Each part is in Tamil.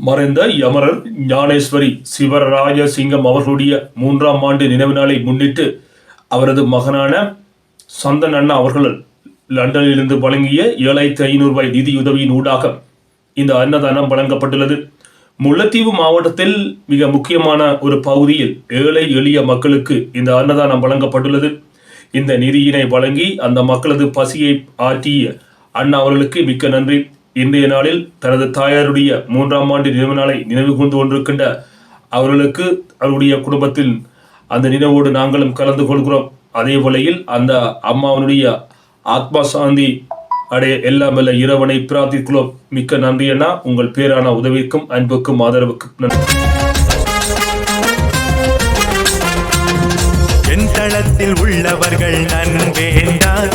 மறைந்த யமரர் ஞானேஸ்வரி சிவராஜ சிங்கம் அவர்களுடைய மூன்றாம் ஆண்டு நினைவு நாளை முன்னிட்டு அவரது மகனான சந்தன் அண்ணா அவர்கள் லண்டனிலிருந்து வழங்கிய ஏழாயிரத்தி ஐநூறு ரூபாய் நிதியுதவியின் ஊடாக இந்த அன்னதானம் வழங்கப்பட்டுள்ளது. முல்லைத்தீவு மாவட்டத்தில் மிக முக்கியமான ஒரு பகுதியில் ஏழை எளிய மக்களுக்கு இந்த அன்னதானம் வழங்கப்பட்டுள்ளது. இந்த நிதியினை வழங்கி அந்த மக்களது பசியை ஆற்றிய அண்ணா அவர்களுக்கு மிக்க நன்றி. இன்றைய நாளில் தனது தாயாருடைய மூன்றாம் ஆண்டு நினைவு நாளை நினைவு கூர்ந்து கொண்டிருக்கின்ற அவர்களுக்கு அவருடைய குடும்பத்தில் அந்த நினைவோடு நாங்களும் கலந்து கொள்கிறோம். அதே வேளையில் அந்த அம்மாவனுடைய ஆத்மா சாந்தி அடைய எல்லாம் வல்ல இறைவனை பிரார்த்திக்கிறோம். மிக்க நன்றி அண்ணா. உங்கள் பேரான உதவிக்கும் அன்புக்கும் ஆதரவுக்கும் நன்றி. என் தளத்தில் உள்ளவர்கள் நன்வேண்டார்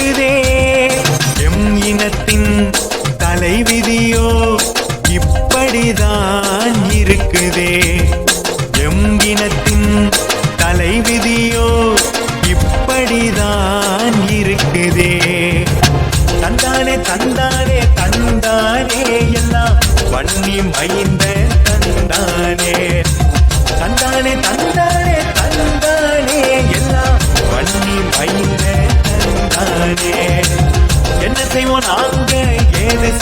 தலைவிதியோ இப்படிதான் இருக்குதே. எம்பினத்தின் தலைவிதியோ இப்படிதான் இருக்குதே. தந்தானே தந்தானே தந்தானே எல்லாம் வன்னி மைந்த தந்தானே. தந்தானே தந்தானே தந்தானே எல்லாம்